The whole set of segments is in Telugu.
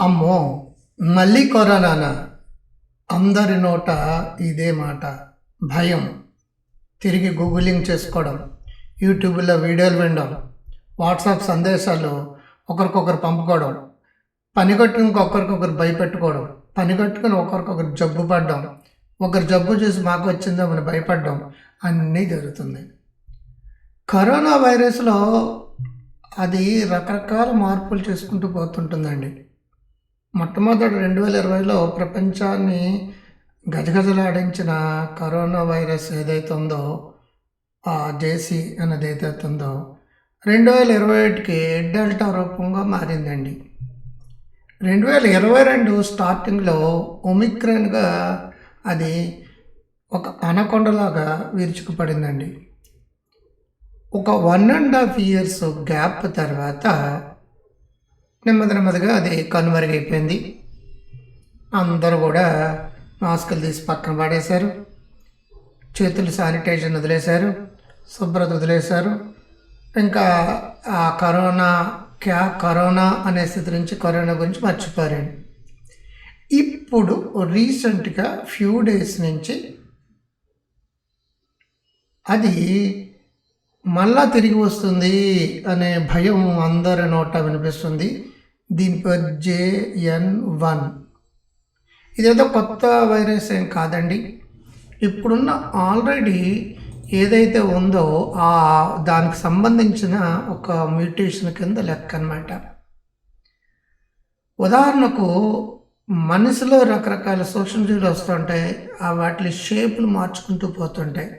అమ్మో మళ్ళీ కరోనానా అందరి నోట ఇదే మాట. భయం. తిరిగి గూగులింగ్ చేసుకోవడం. యూట్యూబ్లో వీడియోలు వినడం. వాట్సాప్ సందేశాలు ఒకరికొకరు పంపుకోవడం. పని కట్టుకుని ఒకరికొకరు భయపెట్టుకోవడం. పని కట్టుకుని ఒకరికొకరు జబ్బు పడ్డం. ఒకరు జబ్బు చూసి మాకు వచ్చిందో మనం భయపడ్డం అన్నీ జరుగుతుంది. కరోనా వైరస్లో అది రకరకాల మార్పులు చేసుకుంటూ పోతుంటుందండి. మొట్టమొదటి రెండు వేల ఇరవైలో ప్రపంచాన్ని గజగజలాడించిన కరోనా వైరస్ ఏదైతే ఉందో ఆ జేసీ అనేది ఏదైతే ఉందో రెండు వేల ఇరవై ఒకటికి డెల్టా రూపంగా మారిందండి. రెండు వేల ఇరవై రెండు స్టార్టింగ్లో ఒమిక్రాన్గా అది ఒక అనకొండలాగా విరుచుకుపడిందండి. ఒక one and half years gap తర్వాత నెమ్మది నెమ్మదిగా అది కనుమరుగైపోయింది. అందరూ కూడా మాస్కులు తీసి పక్కన పడేశారు. చేతులు శానిటైజర్ వదిలేశారు. శుభ్రత వదిలేశారు. ఇంకా ఆ కరోనా క్యా కరోనా అనే స్థితి నుంచి కరోనా గురించి మర్చిపోయారండి. ఇప్పుడు రీసెంట్గా ఫ్యూ డేస్ నుంచి అది మళ్ళా తిరిగి వస్తుంది అనే భయం అందరి నోట వినిపిస్తుంది. దీని పేరు జేఎన్ వన్. ఇదేదో కొత్త వైరస్ ఏం కాదండి. ఇప్పుడున్న ఆల్రెడీ ఏదైతే ఉందో ఆ దానికి సంబంధించిన ఒక మ్యూటేషన్ కింద లెక్క అనమాట ఉదాహరణకు మనసులో రకరకాల సూక్ష్మజీవులు వస్తుంటాయి ఆ వాటి షేపులు మార్చుకుంటూ పోతుంటాయి.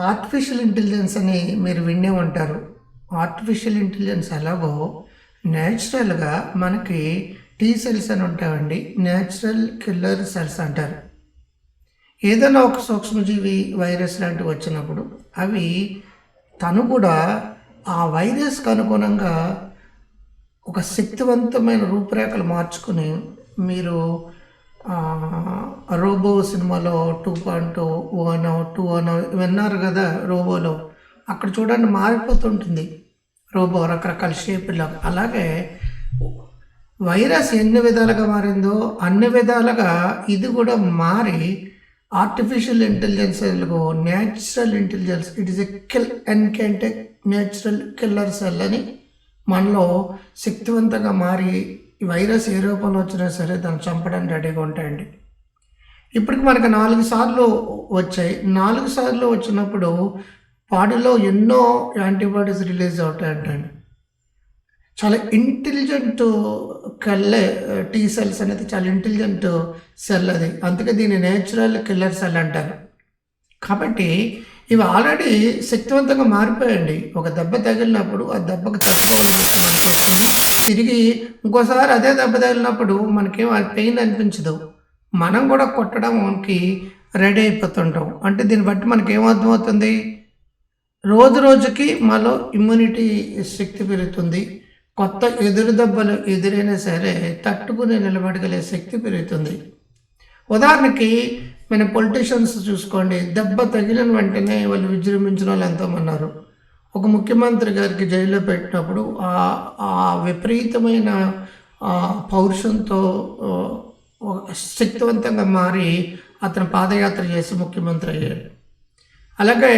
ఆర్టిఫిషియల్ ఇంటెలిజెన్స్ అని మీరు వినే ఉంటారు. ఆర్టిఫిషియల్ ఇంటెలిజెన్స్ ఎలాగో న్యాచురల్గా మనకి టీ సెల్స్ అని ఉంటాయండి. న్యాచురల్ కిల్లర్ సెల్స్ అంటారు. ఏదైనా ఒక సూక్ష్మజీవి వైరస్ లాంటివి వచ్చినప్పుడు అవి తను కూడా ఆ వైరస్కి అనుగుణంగా ఒక శక్తివంతమైన రూపురేఖలు మార్చుకుని మీరు రోబో సినిమాలో two point one two one విన్నారు కదా రోబోలో. అక్కడ చూడండి మారిపోతుంటుంది రోబో రకరకాల షేపులో. అలాగే వైరస్ ఎన్ని విధాలుగా మారిందో అన్ని విధాలుగా ఇది కూడా మారి artificial intelligence natural intelligence it is a kill ఎన్కెంటే natural killer cell అని మనలో శక్తివంతంగా మారి వైరస్ ఏ రూపంలో వచ్చినా సరే దాన్ని చంపడానికి రెడీగా ఉంటాయండి. ఇప్పటికి మనకు నాలుగు సార్లు వచ్చాయి. నాలుగు సార్లు వచ్చినప్పుడు బాడీలో ఎన్నో యాంటీబాడీస్ రిలీజ్ అవుతాయంటండి. చాలా ఇంటెలిజెంట్ కల్లే టీ సెల్స్ అనేది చాలా ఇంటెలిజెంట్ సెల్ అది. అందుకే దీన్ని నేచురల్ కిల్లర్ సెల్ అంటారు. కాబట్టి ఇవి ఆల్రెడీ శక్తివంతంగా మారిపోయండి ఒక దెబ్బ తగిలినప్పుడు ఆ దెబ్బకు తట్టుకోవాలని తిరిగి ఇంకోసారి అదే దెబ్బ తగిలినప్పుడు మనకేం పెయిన్ అనిపించదు. మనం కూడా కొట్టడంకి రెడీ అయిపోతుంటాం. అంటే దీన్ని బట్టి మనకేమర్థమవుతుంది రోజు రోజుకి మాలో ఇమ్యూనిటీ శక్తి పెరుగుతుంది. కొత్త ఎదురు దెబ్బలు ఎదురైనా సరే తట్టుకుని నిలబడగలిగే శక్తి పెరుగుతుంది. ఉదాహరణకి మన పొలిటీషియన్స్ చూసుకోండి. దెబ్బ తగిలిన వెంటనే వాళ్ళు విజృంభించిన వాళ్ళు ఎంతోమన్నారు ఒక ముఖ్యమంత్రి గారికి జైల్లో పెట్టినప్పుడు ఆ విపరీతమైన పౌరుషంతో శక్తివంతంగా మారి అతను పాదయాత్ర చేసి ముఖ్యమంత్రి అయ్యాడు. అలాగే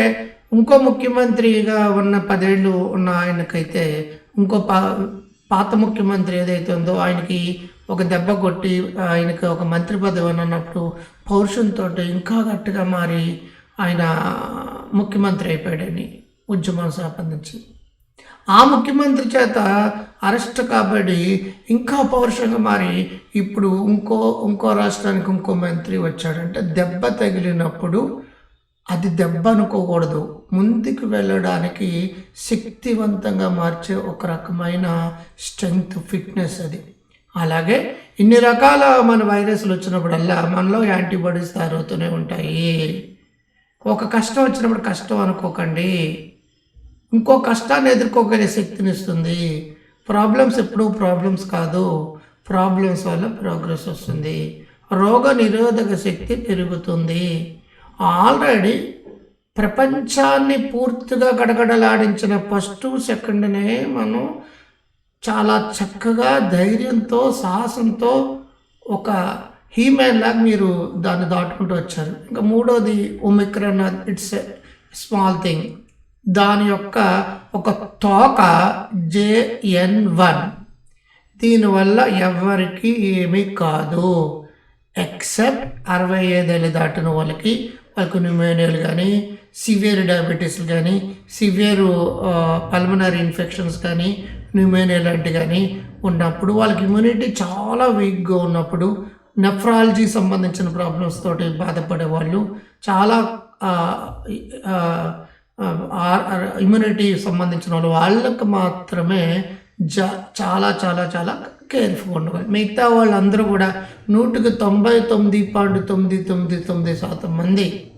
ఇంకో ముఖ్యమంత్రిగా ఉన్న పదేళ్ళు ఉన్న ఆయనకైతే ఇంకో పా పాత ముఖ్యమంత్రి ఏదైతే ఉందో ఆయనకి ఒక దెబ్బ కొట్టి ఆయనకి ఒక మంత్రి పదవి అన్నప్పుడు పౌరుషంతో ఇంకా గట్టిగా మారి ఆయన ముఖ్యమంత్రి అయిపోయాడని ఉద్యమం సంబంధించి. ఆ ముఖ్యమంత్రి చేత అరెస్ట్ కాబడి ఇంకా పౌరుషంగా మారి ఇప్పుడు ఇంకో ఇంకో రాష్ట్రానికి ఇంకో మంత్రి వచ్చాడంటే దెబ్బ తగిలినప్పుడు అది దెబ్బ అనుకోకూడదు. ముందుకు వెళ్ళడానికి శక్తివంతంగా మార్చే ఒక రకమైన స్ట్రెంగ్త్ ఫిట్నెస్ అది. అలాగే ఇన్ని రకాల మన వైరస్లు వచ్చినప్పుడల్లా మనలో యాంటీబాడీస్ తయారవుతూనే ఉంటాయి. ఒక కష్టం వచ్చినప్పుడు కష్టం అనుకోకండి. ఇంకో కష్టాన్ని ఎదుర్కోగలిగే శక్తిని ఇస్తుంది. ప్రాబ్లమ్స్ ఎప్పుడూ ప్రాబ్లమ్స్ కాదు. ప్రాబ్లమ్స్ వల్ల ప్రోగ్రెస్ వస్తుంది. రోగ నిరోధక శక్తి పెరుగుతుంది. ఆల్రెడీ ప్రపంచాన్ని పూర్తిగా గడగడలాడించిన ఫస్ట్ సెకండ్నే మనం చాలా చక్కగా ధైర్యంతో సాహసంతో ఒక హీమ్యాన్ లాగా మీరు దాన్ని దాటుకుంటూ వచ్చారు. ఇంకా మూడోది ఒమిక్రన్ ఇట్స్ స్మాల్ థింగ్ దాని యొక్క ఒక తోక జేఎన్ వన్. దీనివల్ల ఎవరికి ఏమీ కాదు. ఎక్సెప్ట్ అరవై ఐదేళ్ళు దాటిన వాళ్ళకి వాళ్ళకు న్యూమోనియాలు కానీ సివియర్ డయాబెటీస్ కానీ సివియర్ పల్మనరీ ఇన్ఫెక్షన్స్ కానీ న్యూమేనియా లాంటి కానీ ఉన్నప్పుడు వాళ్ళకి ఇమ్యూనిటీ చాలా వీక్గా ఉన్నప్పుడు నెఫ్రాలజీ సంబంధించిన ప్రాబ్లమ్స్ తోటి బాధపడే వాళ్ళు చాలా ఇమ్యూనిటీ సంబంధించిన వాళ్ళు వాళ్ళకి మాత్రమే జ చాలా చాలా చాలా కేర్ఫుల్గా ఉండాలి మిగతా వాళ్ళందరూ కూడా నూటికి తొంభై తొమ్మిది పాయింట్ తొమ్మిది తొమ్మిది తొమ్మిది శాతం మంది.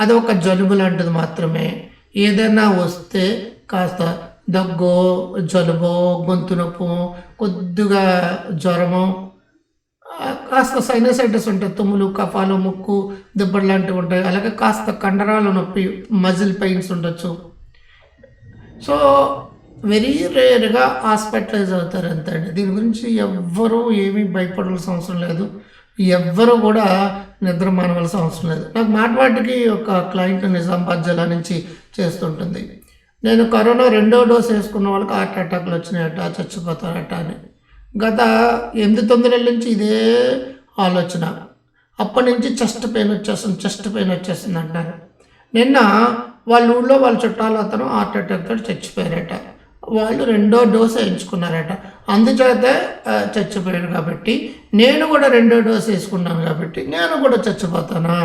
అది ఒక జలుబు లాంటిది మాత్రమే. ఏదైనా వస్తే కాస్త దగ్గు జలుబు గొంతు నొప్పు కొద్దిగా జ్వరము కాస్త సైనసైటిస్ ఉంటాయి. తుమ్ములు కఫాలు ముక్కు దెబ్బలు లాంటివి ఉంటాయి. అలాగే కాస్త కండరాల నొప్పి మజిల్ పెయిన్స్ ఉండొచ్చు. సో వెరీ రేర్గా హాస్పిటలైజ్ అవుతారు అంతే అండి దీని గురించి ఎవ్వరూ ఏమీ భయపడాల్సిన అవసరం లేదు. ఎవ్వరూ కూడా నిద్ర మానవలసిన అవసరం లేదు. నాకు మాటవాటికి ఒక క్లయింట్ నిజామాబాద్ జిల్లా నుంచి చేస్తుంటుంది. నేను కరోనా రెండో డోస్ వేసుకున్న వాళ్ళకి హార్ట్ అటాక్లు వచ్చినాయట చచ్చిపోతారట అని. గత ఎనిమిది తొమ్మిది నెలల నుంచి ఇదే ఆలోచన. అప్పటి నుంచి చెస్ట్ పెయిన్ వచ్చేస్తుంది చెస్ట్ పెయిన్ వచ్చేస్తుంది అంటారు. నిన్న వాళ్ళ ఊళ్ళో వాళ్ళ చుట్టాలు అతను హార్ట్ అటాక్ తోటి చచ్చిపోయారట. వాళ్ళు రెండో డోస్ వేయించుకున్నారట అందుచేత ఆ, చచ్చిపోయారు కాబట్టి నేను కూడా రెండో డోస్ వేసుకున్నాను కాబట్టి నేను కూడా చచ్చిపోతానా?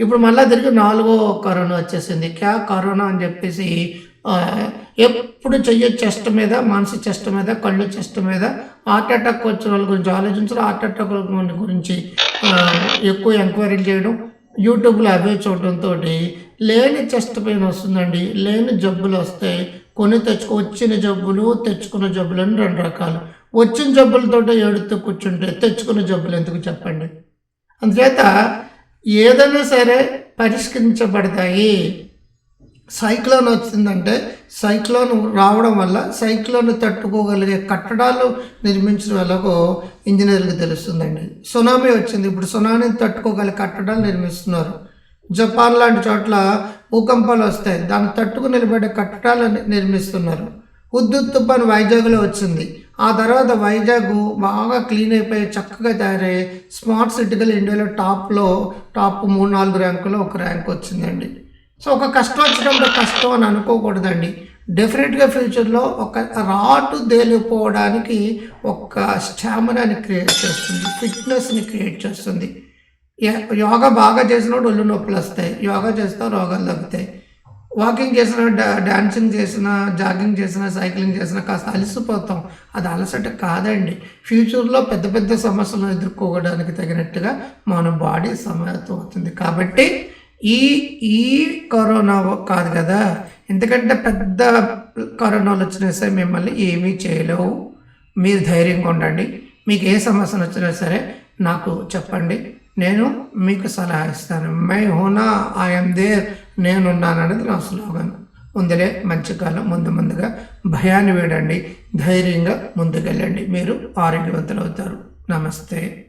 ఇప్పుడు మళ్ళీ తిరిగి నాలుగో కరోనా వచ్చేసింది. క్యా కరోనా అని చెప్పేసి ఎప్పుడు చెయ్యి చెస్ట్ మీద మనసు చెస్ట్ మీద కళ్ళు చెస్ట్ మీద హార్ట్ అటాక్ వచ్చిన వాళ్ళ గురించి ఆలోచించడం హార్ట్ అటాక్ గురించి ఎక్కువ ఎంక్వైరీలు చేయడం యూట్యూబ్లో అవే చూడడంతో లేని చెస్ట్ పెయిన్ వస్తుందండి. లేని జబ్బులు వస్తాయి కొని తెచ్చుకో వచ్చిన జబ్బులు తెచ్చుకున్న జబ్బులు అని రెండు రకాలు. వచ్చిన జబ్బులతో ఏడుతూ కూర్చుంటే తెచ్చుకున్న జబ్బులు ఎందుకు చెప్పండి? అందుచేత ఏదైనా సరే పరిష్కరించబడతాయి. సైక్లోన్ వచ్చిందంటే సైక్లోన్ రావడం వల్ల సైక్లోన్ తట్టుకోగలిగే కట్టడాలు నిర్మించడం ఎలాగో ఇంజనీర్లకు తెలుస్తుందండి. సునామీ వచ్చింది. ఇప్పుడు సునామీని తట్టుకోగలిగే కట్టడాలు నిర్మిస్తున్నారు. జపాన్ లాంటి చోట్ల భూకంపాలు వస్తాయి. దాన్ని తట్టుకు నిలబడే కట్టడాలు నిర్మిస్తున్నారు. ఉద్దుత్ తుఫాన్ వైజాగ్లో వచ్చింది. ఆ తర్వాత వైజాగ్ బాగా క్లీన్ అయిపోయి చక్కగా తయారయ్యే స్మార్ట్ సిటీగా ఇండియాలో టాప్లో టాప్ మూడు నాలుగు ర్యాంకులో ఒక ర్యాంక్ వచ్చిందండి. సో ఒక కష్టం వచ్చినప్పుడు కష్టం అని అనుకోకూడదండి. డెఫినెట్గా ఫ్యూచర్లో ఒక రాటు తేలిపోవడానికి ఒక స్టామినాని క్రియేట్ చేస్తుంది. ఫిట్నెస్ని క్రియేట్ చేస్తుంది. యోగా బాగా చేసినప్పుడు ఒళ్ళు నొప్పులు వస్తాయి. యోగా చేస్తే రోగాలు తగ్గుతాయి. వాకింగ్ చేసిన డా- డాన్సింగ్ చేసిన జాగింగ్ చేసిన సైక్లింగ్ చేసిన కాస్త అలసిపోతాం. అది అలసట కాదండి. ఫ్యూచర్లో పెద్ద పెద్ద సమస్యలను ఎదుర్కోవడానికి తగినట్టుగా మన బాడీ సమాయత్తం అవుతుంది. కాబట్టి ఈ ఈ కరోనా కాదు కదా. ఎందుకంటే పెద్ద కరోనాలు వచ్చినా సరే మిమ్మల్ని ఏమీ చేయలేవు. మీరు ధైర్యంగా ఉండండి. మీకు ఏ సమస్యలు వచ్చినా సరే నాకు చెప్పండి. నేను మీకు సలహా ఇస్తాను. మై హోనా ఐఎమ్ దేర్ నేనున్నాను అనేది నా స్లోగన్. ముందులే మంచి కాలం ముందు ముందుగా భయాన్ని వేడండి. ధైర్యంగా ముందుకెళ్ళండి. మీరు ఆరోగ్యవంతులు అవుతారు నమస్తే.